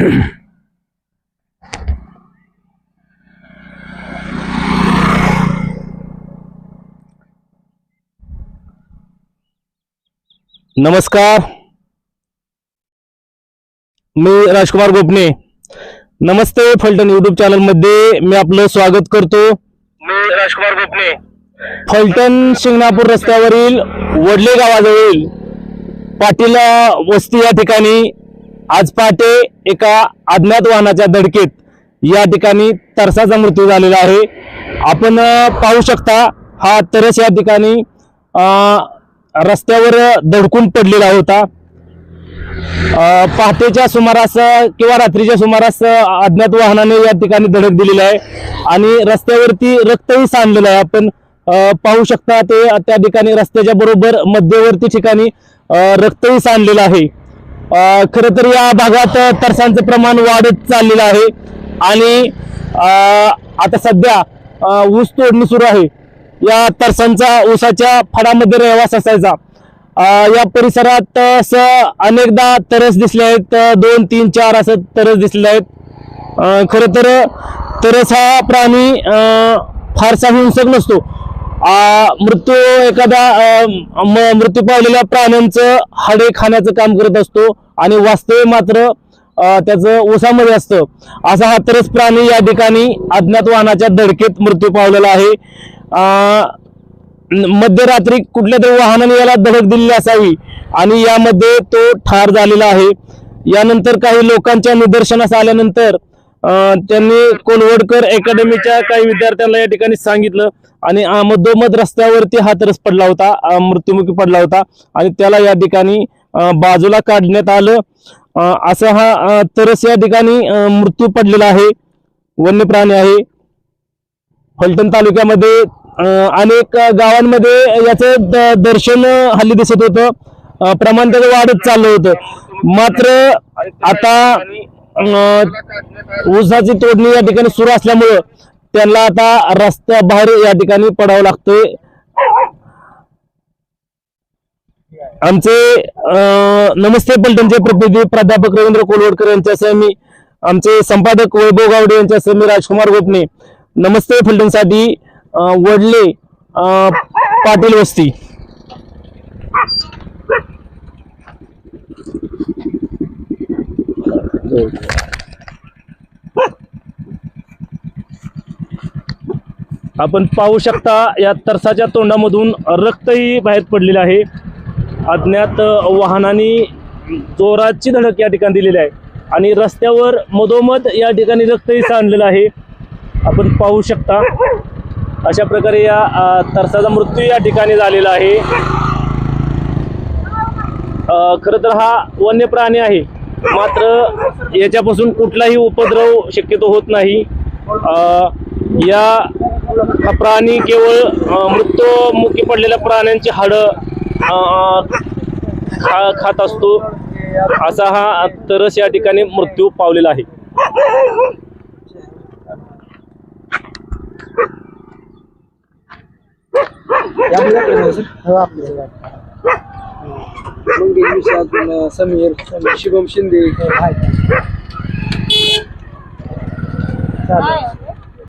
नमस्कार. मी राजकुमार गोपने. नमस्ते फलटण युट्यूब चॅनलमध्ये मी आपलं स्वागत करतो. मी राजकुमार गोपने. फलटण शिंगणापूर रस्त्यावरील वडले गावाजवळील पाटील वस्ती या ठिकाणी आज पहाटे एका अज्ञात वाहनाच्या धडकेत या ठिकाणी तरसाचा मृत्यू झालेला आहे. आपण पाहू शकता हा तरस या ठिकाणी रस्त्यावर धडकून पडलेला होता. पहाटेच्या सुमारास किंवा रात्रीच्या सुमारास अज्ञात वाहनाने या ठिकाणी धडक दिलेली आहे. आणि रस्त्यावरती रक्तही सांडलेलं आहे. आपण पाहू शकता ते त्या ठिकाणी रस्त्याच्या बरोबर मध्यवर्ती ठिकाणी रक्तही सांडलेलं आहे. खरं तर या भागात तरसांचं प्रमाण वाढत चाललेलं आहे. आणि आता सध्या ऊस तोडणी सुरू आहे. या तरसांचा ऊसाच्या फडामध्ये रहवास असायचा. या परिसरात असं अनेकदा तरस दिसले आहेत. दोन तीन चार असं तरस दिसले आहेत. खरं तर तरस हा प्राणी फारसा हिंसक नसतो. मृत्यू एखाद्या म- मृत्यू पावलेल्या प्राण्यांचं हाडे खाण्याचं काम करत असतो आणि वास्तव मात्र त्याचं ओसामध्ये असतं. असा हा तरस प्राणी या ठिकाणी अज्ञात वाहनाच्या धडकेत मृत्यू पावलेला आहे. मध्यरात्री कुठल्या तरी वाहनाने याला धडक दिलेली असावी आणि यामध्ये तो ठार झालेला आहे. यानंतर काही लोकांच्या निदर्शनास आल्यानंतर त्यांनी कोलवडकर अकॅडमीच्या काही विद्यार्थ्यांना या ठिकाणी सांगितलं आणि मधोमध रस्त्यावरती हा तरस पडला होता मृत्युमुखी पडला होता आणि त्याला या ठिकाणी बाजूला काढण्यात आलं. असा हा तरस या ठिकाणी मृत्यू पडलेला आहे वन्य प्राणी आहे. फलटण तालुक्यामध्ये अनेक गावांमध्ये याचं द- दर्शन हल्ली दिसत होतं. प्रमाण त्याचं वाढत चाललं होतं. मात्र आता ऊसाची तोडणी या ठिकाणी सुरू असल्यामुळं त्यांना आता रस्त्या बाहेर या ठिकाणी पडावं लागतंय. आमचे नमस्ते पलटणचे प्रतिनिधी प्राध्यापक रवींद्र कोलवडकर यांच्यासह मी आमचे संपादक वैभव गावडे यांच्यासह मी राजकुमार गोपणे नमस्ते फलटणसाठी वडले पाटील वस्ती. आपण पाहू शकता या तरसाच्या तोंडामधून रक्तही बाहेर पडलेलं आहे. अज्ञात वाहनाने जोराची धडक या ठिकाणी दिलेली आहे. आणि रस्त्यावर मधोमध या ठिकाणी रक्तही सांडलेलं आहे. आपण पाहू शकता अशा प्रकारे या तरसाचा मृत्यू या ठिकाणी झालेला आहे. खरं तर हा वन्य प्राणी आहे. मात्र याच्यापासून कुठलाही उपद्रव शक्यतो होत नाही. या हा प्राणी केवळ मृत्यूमुखी पडलेल्या प्राण्यांची हाडं खा खात असतो. असा हा तरस या ठिकाणी मृत्यू पावलेला आहे. मंगेश विशाल पुन्हा समीर शुभम शिंदे चालेल.